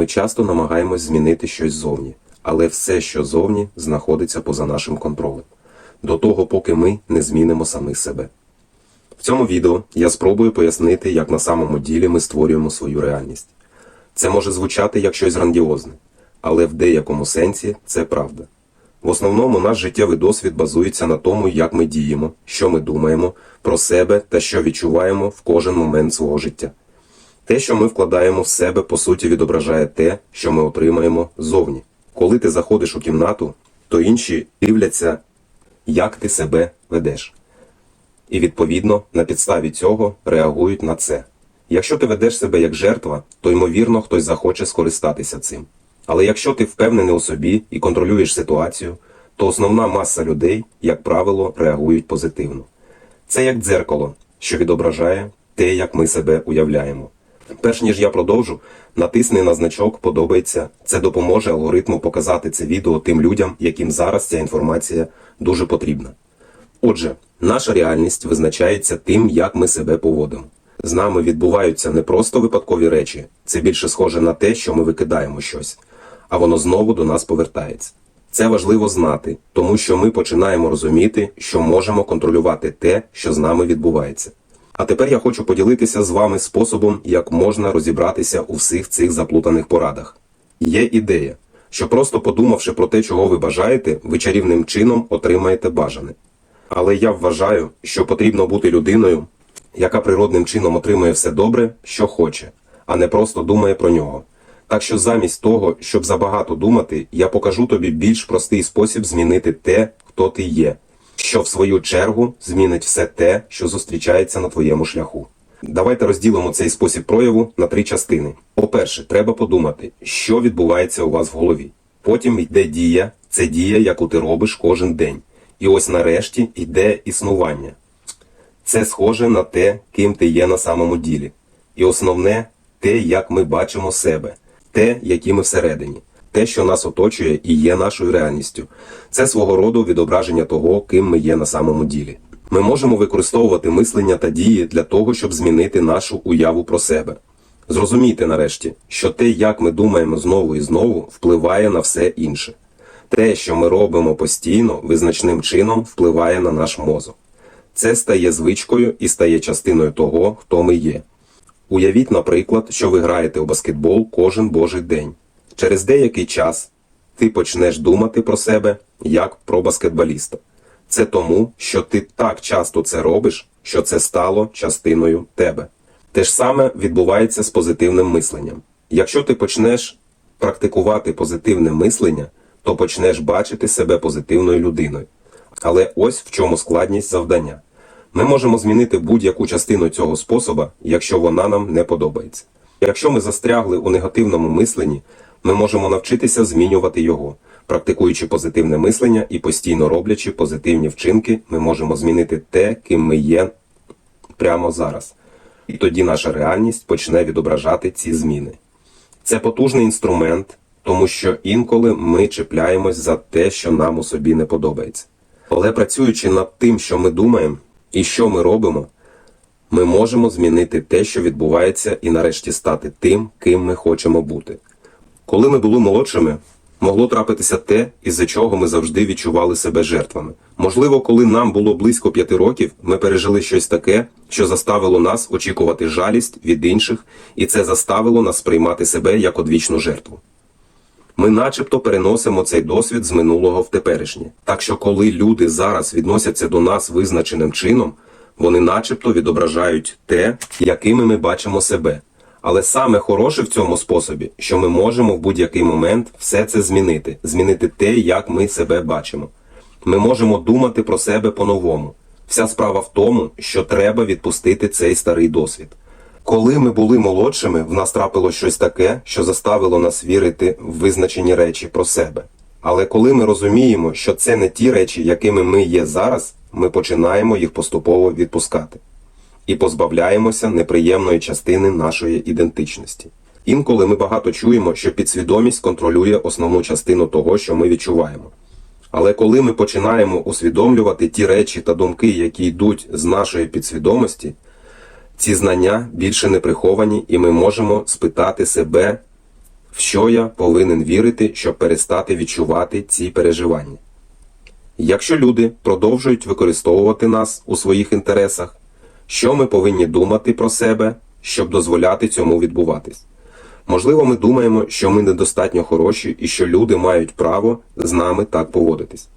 Ми часто намагаємось змінити щось зовні, але все, що зовні, знаходиться поза нашим контролем. До того, поки ми не змінимо самих себе. В цьому відео я спробую пояснити, як на самому ділі ми створюємо свою реальність. Це може звучати як щось грандіозне, але в деякому сенсі це правда. В основному наш життєвий досвід базується на тому, як ми діємо, що ми думаємо про себе та що відчуваємо в кожен момент свого життя. Те, що ми вкладаємо в себе, по суті, відображає те, що ми отримаємо зовні. Коли ти заходиш у кімнату, то інші дивляться, як ти себе ведеш. І відповідно на підставі цього реагують на це. Якщо ти ведеш себе як жертва, то ймовірно хтось захоче скористатися цим. Але якщо ти впевнений у собі і контролюєш ситуацію, то основна маса людей, як правило, реагують позитивно. Це як дзеркало, що відображає те, як ми себе уявляємо. Перш ніж я продовжу, натисни на значок Подобається. Це допоможе алгоритму показати це відео тим людям, яким зараз ця інформація дуже потрібна. Отже, наша реальність визначається тим, як ми себе поводимо. З нами відбуваються не просто випадкові речі, це більше схоже на те, що ми викидаємо щось, а воно знову до нас повертається. Це важливо знати, тому що ми починаємо розуміти, що можемо контролювати те, що з нами відбувається. А тепер я хочу поділитися з вами способом, як можна розібратися у всіх цих заплутаних порадах. Є ідея, що просто подумавши про те, чого ви бажаєте, ви чарівним чином отримаєте бажане. Але я вважаю, що потрібно бути людиною, яка природним чином отримує все добре, що хоче, а не просто думає про нього. Так що замість того, щоб забагато думати, я покажу тобі більш простий спосіб змінити те, хто ти є, що в свою чергу змінить все те, що зустрічається на твоєму шляху. Давайте розділимо цей спосіб прояву на три частини. По-перше, треба подумати, що відбувається у вас в голові. Потім йде дія, це дія, яку ти робиш кожен день. І ось нарешті йде існування. Це схоже на те, ким ти є на самому ділі. І основне те, як ми бачимо себе, те, які ми всередині, те, що нас оточує і є нашою реальністю. Це свого роду відображення того, ким ми є на самому ділі. Ми можемо використовувати мислення та дії для того, щоб змінити нашу уяву про себе. Зрозумійте нарешті, що те, як ми думаємо знову і знову, впливає на все інше. Те, що ми робимо постійно, визначним чином впливає на наш мозок. Це стає звичкою і стає частиною того, хто ми є. Уявіть, наприклад, що ви граєте у баскетбол кожен божий день. Через деякий час ти почнеш думати про себе як про баскетболіста. Це тому, що ти так часто це робиш, що це стало частиною тебе. Те ж саме відбувається з позитивним мисленням. Якщо ти почнеш практикувати позитивне мислення, то почнеш бачити себе позитивною людиною. Але ось в чому складність завдання. Ми можемо змінити будь-яку частину цього способа, якщо вона нам не подобається. Якщо ми застрягли у негативному мисленні, ми можемо навчитися змінювати його. Практикуючи позитивне мислення і постійно роблячи позитивні вчинки, ми можемо змінити те, ким ми є прямо зараз. І тоді наша реальність почне відображати ці зміни. Це потужний інструмент, тому що інколи ми чіпляємось за те, що нам у собі не подобається. Але працюючи над тим, що ми думаємо і що ми робимо, ми можемо змінити те, що відбувається, і нарешті стати тим, ким ми хочемо бути. Коли ми були молодшими, могло трапитися те, із-за чого ми завжди відчували себе жертвами. Можливо, коли нам було близько п'яти років, ми пережили щось таке, що заставило нас очікувати жалість від інших, і це заставило нас сприймати себе як одвічну жертву. Ми начебто переносимо цей досвід з минулого в теперішнє. Так що, коли люди зараз відносяться до нас визначеним чином, вони начебто відображають те, якими ми бачимо себе. Але саме хороше в цьому способі, що ми можемо в будь-який момент все це змінити, змінити те, як ми себе бачимо. Ми можемо думати про себе по-новому. Вся справа в тому, що треба відпустити цей старий досвід. Коли ми були молодшими, в нас трапило щось таке, що заставило нас вірити в визначені речі про себе. Але коли ми розуміємо, що це не ті речі, якими ми є зараз, ми починаємо їх поступово відпускати і позбавляємося неприємної частини нашої ідентичності. Інколи ми багато чуємо, що підсвідомість контролює основну частину того, що ми відчуваємо. Але коли ми починаємо усвідомлювати ті речі та думки, які йдуть з нашої підсвідомості, ці знання більше не приховані, і ми можемо спитати себе В що я повинен вірити, щоб перестати відчувати ці переживання? Якщо люди продовжують використовувати нас у своїх інтересах, що ми повинні думати про себе, щоб дозволяти цьому відбуватись? Можливо, ми думаємо, що ми недостатньо хороші і що люди мають право з нами так поводитись.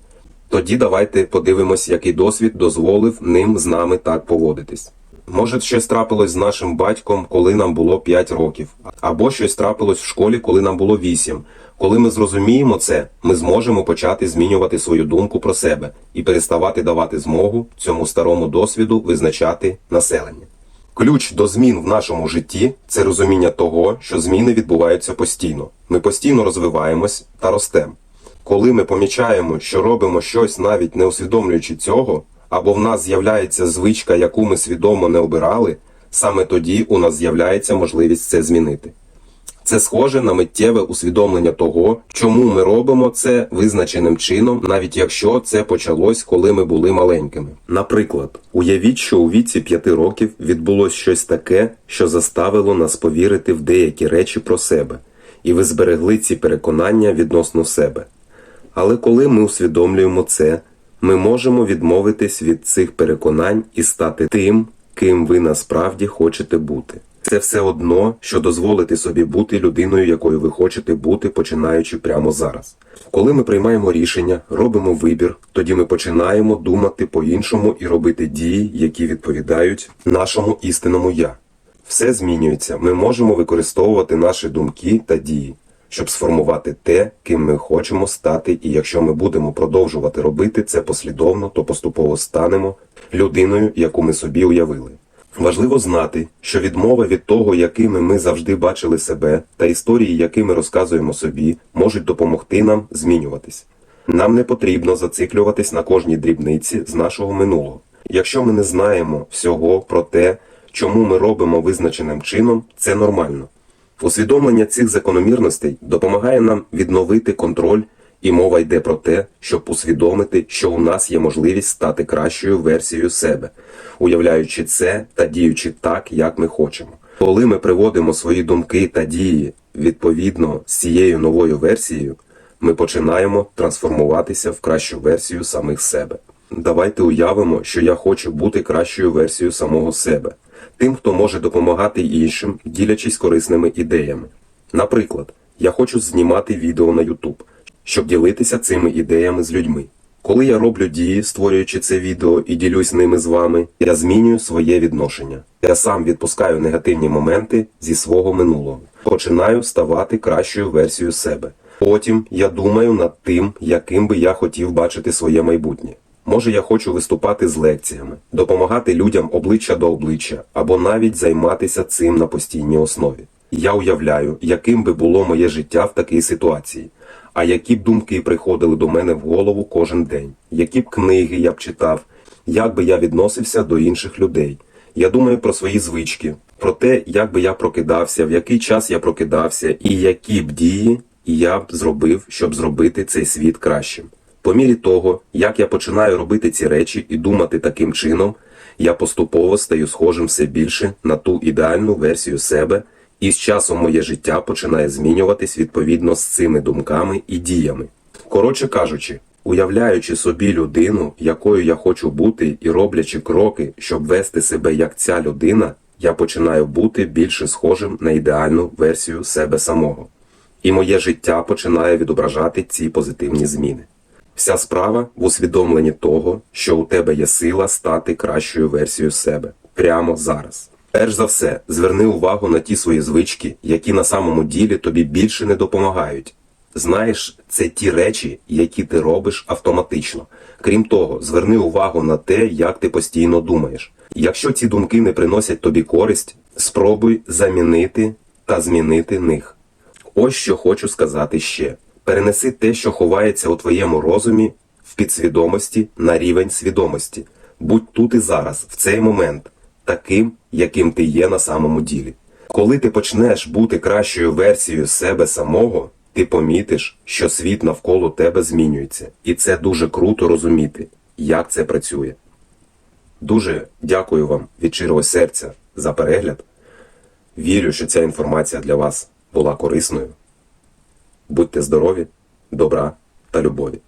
Тоді давайте подивимось, який досвід дозволив ним з нами так поводитись. Може, щось трапилось з нашим батьком, коли нам було 5 років, або щось трапилось в школі, коли нам було 8. Коли ми зрозуміємо це, ми зможемо почати змінювати свою думку про себе і переставати давати змогу цьому старому досвіду визначати населення. Ключ до змін в нашому житті це розуміння того, що зміни відбуваються постійно. Ми постійно розвиваємось та ростемо. Коли ми помічаємо, що робимо щось навіть не усвідомлюючи цього, або в нас з'являється звичка, яку ми свідомо не обирали, саме тоді у нас з'являється можливість це змінити. Це схоже на миттєве усвідомлення того, чому ми робимо це визначеним чином, навіть якщо це почалось, коли ми були маленькими. Наприклад, уявіть, що у віці 5 років відбулось щось таке, що заставило нас повірити в деякі речі про себе, і ви зберегли ці переконання відносно себе. Але коли ми усвідомлюємо це, ми можемо відмовитись від цих переконань і стати тим, ким ви насправді хочете бути. Це все одно, що дозволити собі бути людиною, якою ви хочете бути, починаючи прямо зараз. Коли ми приймаємо рішення, робимо вибір, тоді ми починаємо думати по-іншому і робити дії, які відповідають нашому істинному я. Все змінюється. Ми можемо використовувати наші думки та дії, щоб сформувати те, ким ми хочемо стати, і якщо ми будемо продовжувати робити це послідовно, то поступово станемо людиною, яку ми собі уявили. Важливо знати, що відмова від того, якими ми завжди бачили себе, та історії, які ми розказуємо собі, можуть допомогти нам змінюватись. Нам не потрібно зациклюватись на кожній дрібниці з нашого минулого. Якщо ми не знаємо всього про те, чому ми робимо визначеним чином, це нормально. Усвідомлення цих закономірностей допомагає нам відновити контроль, і мова йде про те, щоб усвідомити, що у нас є можливість стати кращою версією себе, уявляючи це та діючи так, як ми хочемо. Коли ми приводимо свої думки та дії відповідно з цією новою версією, ми починаємо трансформуватися в кращу версію самих себе. Давайте уявимо, що я хочу бути кращою версією самого себе, тим, хто може допомагати іншим, ділячись корисними ідеями. Наприклад, я хочу знімати відео на YouTube, щоб ділитися цими ідеями з людьми. Коли я роблю дії, створюючи це відео і ділюсь ними з вами, я змінюю своє відношення. Я сам відпускаю негативні моменти зі свого минулого, починаю ставати кращою версією себе. Потім я думаю над тим, яким би я хотів бачити своє майбутнє. Може, я хочу виступати з лекціями, допомагати людям обличчя до обличчя, або навіть займатися цим на постійній основі. Я уявляю, яким би було моє життя в такій ситуації, а які б думки приходили до мене в голову кожен день, які б книги я б читав, як би я відносився до інших людей. Я думаю про свої звички, про те, як би я прокидався, в який час я прокидався, і які б дії я б зробив, щоб зробити цей світ кращим. По мірі того, як я починаю робити ці речі і думати таким чином, я поступово стаю схожим все більше на ту ідеальну версію себе, і з часом моє життя починає змінюватись відповідно з цими думками і діями. Коротше кажучи, уявляючи собі людину, якою я хочу бути, і роблячи кроки, щоб вести себе як ця людина, я починаю бути більше схожим на ідеальну версію себе самого. І моє життя починає відображати ці позитивні зміни. Вся справа в усвідомленні того, що у тебе є сила стати кращою версією себе прямо зараз. Перш за все, зверни увагу на ті свої звички, які на самому ділі тобі більше не допомагають. Знаєш, це ті речі, які ти робиш автоматично. Крім того, зверни увагу на те, як ти постійно думаєш. Якщо ці думки не приносять тобі користь, спробуй замінити та змінити них. Ось що хочу сказати ще. Перенеси те, що ховається у твоєму розумі, в підсвідомості на рівень свідомості. Будь тут і зараз, в цей момент, таким, яким ти є на самому ділі. Коли ти почнеш бути кращою версією себе самого, ти помітиш, що світ навколо тебе змінюється. І це дуже круто розуміти, як це працює. Дуже дякую вам від щирого серця за перегляд. Вірю, що ця інформація для вас була корисною. Будьте здорові, добра та любові.